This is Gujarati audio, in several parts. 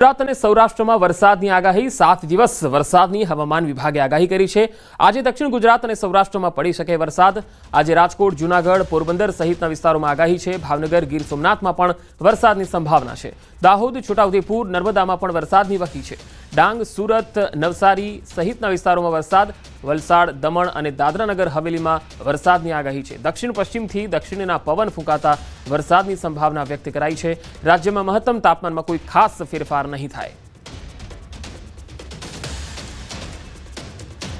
ગુજરાત અને સૌરાષ્ટ્રમાં વરસાદની આગાહી, સાત દિવસ વરસાદની હવામાન વિભાગે આગાહી કરી છે. આજે દક્ષિણ ગુજરાત અને સૌરાષ્ટ્રમાં પડી શકે વરસાદ. આજે રાજકોટ, જૂનાગઢ, પોરબંદર સહિતના વિસ્તારોમાં આગાહી છે. ભાવનગર, ગીર સોમનાથમાં પણ વરસાદની સંભાવના છે. દાહોદ, છોટાઉદેપુર, નર્મદામાં પણ વરસાદની વકી છે. ડાંગ, સુરત, નવસારી સહિતના વિસ્તારોમાં વરસાદ. વલસાડ, દમણ અને દાદરાનગર હવેલીમાં વરસાદની આગાહી છે. દક્ષિણ પશ્ચિમથી દક્ષિણના પવન ફૂંકાતા વરસાદની સંભાવના વ્યક્ત કરાઈ છે. રાજ્યમાં મહત્તમ તાપમાનમાં કોઈ ખાસ ફેરફાર નહીં થાય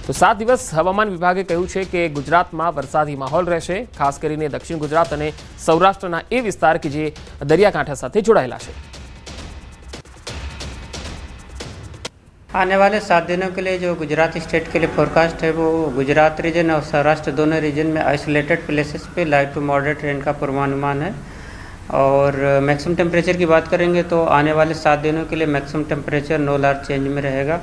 તો સાત દિવસ હવામાન વિભાગે કહ્યું છે કે ગુજરાતમાં વરસાદી માહોલ રહેશે ખાસ કરીને દક્ષિણ ગુજરાત અને સૌરાષ્ટ્રના એ વિસ્તાર કે જે દરિયાકાંઠા સાથે જોડાયેલા છે आने वाले सात दिनों के लिए जो गुजरात स्टेट के लिए फोरकास्ट है वो गुजरात रीजन और सौराष्ट्र दोनों रीजन में आइसोलेटेड प्लेसेस पे लाइट टू मॉडरेट रेन का पूर्वानुमान है और मैक्सिमम टेम्परेचर की बात करेंगे तो आने वाले सात दिनों के लिए maximum temperature no large change में रहेगा।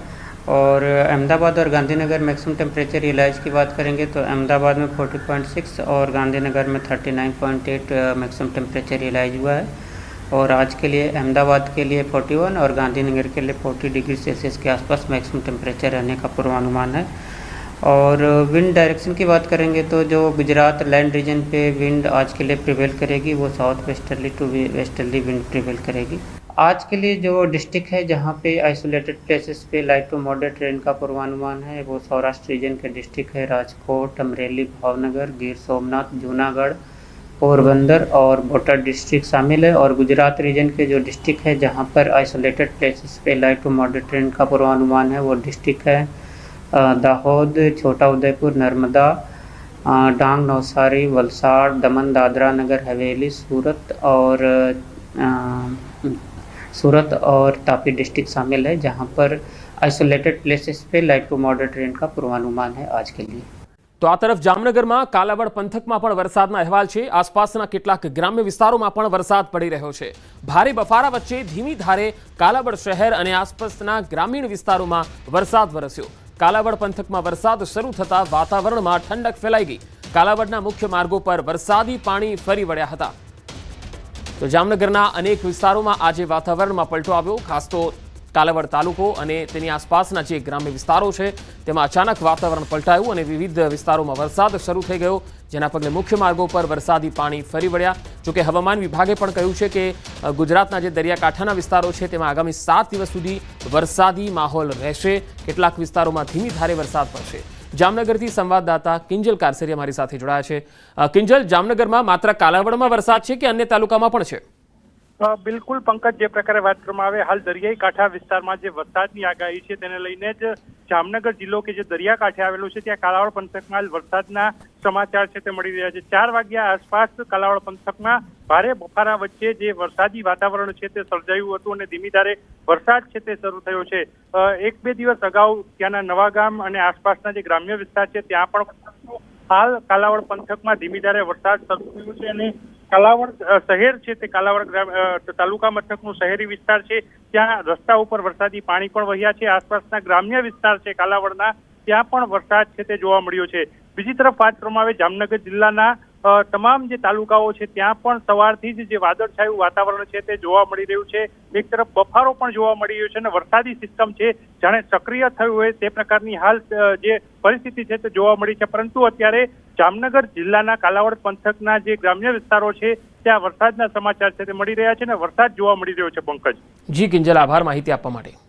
और अहमदाबाद और गांधीनगर मैक्सिमम टेम्परेचर रियलाइज़ की बात करेंगे तो अहमदाबाद में 40.6 और गांधीनगर में 39.8 मैक्सिमम टेम्परेचर रियलाइज़ हुआ है। और आज के लिए अहमदाबाद के लिए 41 और गांधीनगर के लिए 40 डिग्री सेल्सियस के आसपास मैक्सिमम टेम्परेचर रहने का पूर्वानुमान है। और विंड डायरेक्शन की बात करेंगे तो जो गुजरात लैंड रीजन पे विंड आज के लिए प्रिवेल करेगी, वो south westerly to westerly wind prevail करेगी। आज के लिए जो डिस्ट्रिक्ट है जहाँ पे आइसोलेटेड प्लेसेस पे लाइट टू मॉडरेट रेन का पूर्वानुमान है, वो सौराष्ट्र रीजन के डिस्ट्रिक्ट है राजकोट, अमरेली, भावनगर, गिर सोमनाथ, जूनागढ़, पोरबंदर और बोटाद डिस्ट्रिक्ट शामिल है। और गुजरात रीजन के जो डिस्ट्रिक्ट है जहाँ पर आइसोलेटेड प्लेसेस पे लाइट टू मॉडरेट रेन का पूर्वानुमान है, वो डिस्ट्रिक्ट है अ, दाहोद छोटा उदयपुर नर्मदा अ, डांग नवसारी वलसाड़ दमन दादरा नगर हवेली सूरत और अ, सूरत और तापी डिस्ट्रिक्ट शामिल है जहाँ पर आइसोलेटेड प्लेसेस पे लाइट टू मॉडरेट रेन का पूर्वानुमान है आज के लिए તો આ તરફ જામનગરમાં કાલાવડ પંથકમાં પણ વરસાદના અહેવાલ છે આસપાસના કેટલાક ગ્રામ્ય વિસ્તારોમાં પણ વરસાદ પડી રહ્યો છે ભારે બફારા વચ્ચે ધીમી ધારે કાલાવડ શહેર અને આસપાસના ગ્રામીણ વિસ્તારોમાં વરસાદ વરસ્યો કાલાવડ પંથકમાં વરસાદ શરૂ થતા વાતાવરણમાં ઠંડક ફેલાઈ ગઈ. કાલાવડના મુખ્ય માર્ગો પર વરસાદી પાણી ફરી વળ્યા હતા. તો જામનગરના અનેક વિસ્તારોમાં આજે વાતાવરણમાં પલટો આવ્યો, ખાસ તો કાલાવડ તાલુકો અને તેની આસપાસના જે ગ્રામ્ય વિસ્તારો છે, તેમાં અચાનક વાતાવરણ પલટાયું અને વિવિધ વિસ્તારોમાં વરસાદ શરૂ થઈ ગયો, જેના પગલે મુખ્ય માર્ગો પર વરસાદી પાણી ફરી વળ્યા. જોકે હવામાન વિભાગે પણ કહ્યું છે કે ગુજરાતના જે દરિયાકાંઠાના વિસ્તારો છે, તેમાં આગામી સાત દિવસ સુધી વરસાદી માહોલ રહેશે. કેટલાક વિસ્તારોમાં ધીમી ધારે વરસાદ પડશે. જામનગરથી સંવાદદાતા કિંજલ કારસરિયા મારી સાથે જોડાયા છે. કિંજલ, જામનગરમાં માત્ર કાલાવડમાં વરસાદ છે કે અન્ય તાલુકામાં પણ છે? બિલકુલ પંકજ, જે પ્રકારે વાત કરવામાં આવે, હાલ દરિયાઈ કાંઠા વિસ્તારમાં જે વરસાદની આગાહી છે, તેને લઈને જ જામનગર જિલ્લો કે જે દરિયાકાંઠે આવેલો છે, ત્યાં કાલાવડ પંથકમાં હાલ વરસાદના સમાચાર છે તે મળી રહ્યા છે. ચાર વાગ્યા આસપાસ કાલાવડ પંથકમાં ભારે બફારા વચ્ચે જે વરસાદી વાતાવરણ છે તે સર્જાયું હતું અને ધીમી ધારે વરસાદ છે તે શરૂ થયો છે. એક બે દિવસ અગાઉ ત્યાંના નવાગામ અને આસપાસના જે ગ્રામ્ય વિસ્તાર છે, ત્યાં પણ હાલ કાલાવડ પંથકમાં ધીમી ધારે વરસાદ શરૂ થયો છે અને કાલાવડ શહેર છે તે કાલાવડ તાલુકા મથકનું શહેરી વિસ્તાર છે. ત્યાં રસ્તા ઉપર વરસાદી પાણી પણ વહ્યા છે. આસપાસના ગ્રામ્ય વિસ્તાર છે કાલાવડના. ત્યાં પણ વરસાદ છે તે જોવા મળ્યો છે. બીજી તરફ વાત કરવામાં આવે જામનગર જિલ્લાના તમામ જે તાલુકાઓ છે, ત્યાં પણ સવારથી જ જે વાદળછાયું વાતાવરણ છે, તે જોવા મળી રહ્યું છે. એક તરફ બફારો પણ જોવા મળી રહ્યો છે અને વરસાદી સિસ્ટમ છે, જાણે સક્રિય થયું હોય તે પ્રકારની હાલ જે પરિસ્થિતિ છે, તે જોવા મળી છે. પરંતુ અત્યારે જામનગર જિલ્લાના કાલાવડ પંથકના જે ગ્રામ્ય વિસ્તારો છે, ત્યાં વરસાદના સમાચાર છે, તે મળી રહ્યા છે અને વરસાદ જોવા મળી રહ્યો છે, પંકજ. જી કિંજલ, આભાર માહિતી આપવા માટે.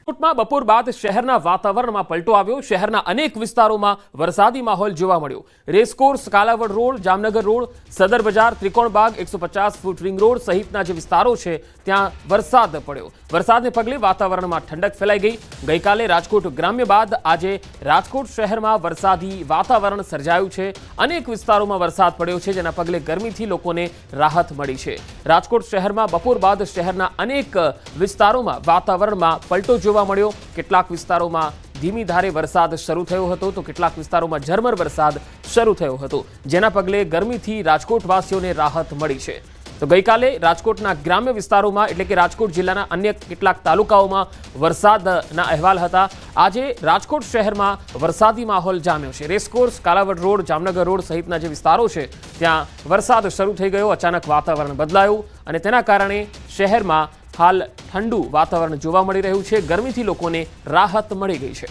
રાજકોટમાં બપોર બાદ શહેરના વાતાવરણમાં પલટો આવ્યો. શહેરના અનેક વિસ્તારોમાં વરસાદી માહોલ જોવા મળ્યો. Racecourse Kalavad road, Jamnagar road, Sadar Bazar, Trikon બાગ, એકસો ફૂટ રિંગ રોડ સહિતના જે વિસ્તારો છે ત્યાં વરસાદ પડ્યો. વરસાદને પગલે વાતાવરણમાં ઠંડક ફેલાઈ ગઈ. ગઈકાલે રાજકોટ ગ્રામ્ય બાદ આજે રાજકોટ શહેરમાં વરસાદી વાતાવરણ સર્જાયું છે. અનેક વિસ્તારોમાં વરસાદ પડ્યો છે, જેના પગલે ગરમીથી લોકોને રાહત મળી છે. રાજકોટ શહેરમાં બપોર બાદ શહેરના અનેક વિસ્તારોમાં વાતાવરણમાં પલટો જોવા મળ્યો. કેટલાક વિસ્તારોમાં ધીમી ધારે વરસાદ શરૂ થયો હતો, તો કેટલાક વિસ્તારોમાં ઝરમર વરસાદ શરૂ થયો હતો, જેના પગલે ગરમીથી રાજકોટવાસીઓને રાહત મળી છે. તો ગઈકાલે રાજકોટના ગ્રામ્ય વિસ્તારોમાં એટલે કે રાજકોટ જિલ્લાના અન્ય કેટલાક તાલુકાઓમાં વરસાદના અહેવાલ હતા. આજે રાજકોટ શહેરમાં વરસાદી માહોલ જામ્યો છે. Racecourse, Kalavad road, Jamnagar road સહિતના જે વિસ્તારો છે, ત્યાં વરસાદ શરૂ થઈ ગયો. અચાનક વાતાવરણ બદલાયું અને તેના કારણે શહેરમાં હાલ ઠંડુ વાતાવરણ જોવા મળી રહ્યું છે. ગરમીથી લોકોને રાહત મળી ગઈ છે.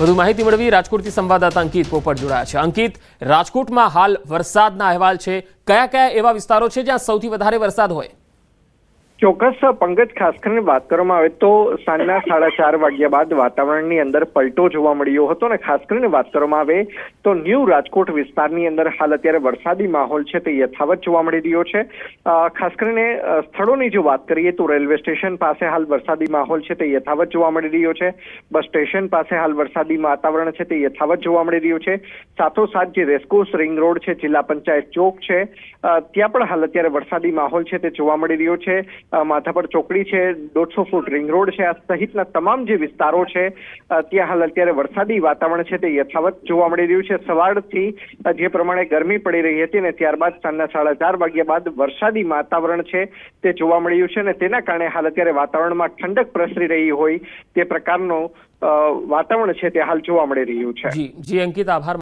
વધુ માહિતી મેળવી રાજકોટથી સંવાદદાતા અંકિત પોપટ જોડાયા છે. અંકિત, રાજકોટમાં હાલ વરસાદના અહેવાલ છે. કયા કયા એવા વિસ્તારો છે જ્યાં સૌથી વધારે વરસાદ હોય? ચોક્કસ પંકજ, ખાસ કરીને વાત કરવામાં આવે તો સાંજના સાડા ચાર વાગ્યા બાદ વાતાવરણની અંદર પલટો જોવા મળ્યો હતો અને ખાસ કરીને વાત કરવામાં આવે તો ન્યૂ રાજકોટ વિસ્તારની અંદર હાલ અત્યારે વરસાદી માહોલ છે તે યથાવત જોવા મળી રહ્યો છે. ખાસ કરીને સ્થળોની જો વાત કરીએ તો રેલવે સ્ટેશન પાસે હાલ વરસાદી માહોલ છે તે યથાવત જોવા મળી રહ્યો છે. બસ સ્ટેશન પાસે હાલ વરસાદી વાતાવરણ છે તે યથાવત જોવા મળી રહ્યું છે. સાથોસાથ જે રેસ્કોસ રિંગ રોડ છે, જિલ્લા પંચાયત ચોક છે ત્યાં પણ હાલ અત્યારે વરસાદી માહોલ છે તે જોવા મળી રહ્યો છે. અ, માધાપર ચોકડી છે દોઢસો ફૂટ રિંગ રોડ છે આ સહિતના તમામ જે વિસ્તારો છે ત્યાં હાલ અત્યારે વરસાદી વાતાવરણ છે તે યથાવત જોવા મળી રહ્યું છે. સવારથી જે પ્રમાણે ગરમી પડી રહી હતી ને ત્યારબાદ સાંજના સાડા ચાર વાગ્યા બાદ વરસાદી વાતાવરણ છે તે જોવા મળ્યું છે અને તેના કારણે હાલ અત્યારે વાતાવરણમાં ઠંડક પ્રસરી રહી હોય તે પ્રકારનો વાતાવરણ છે તે હાલ જોવા મળી રહ્યું છે. જી અંકિત આભાર.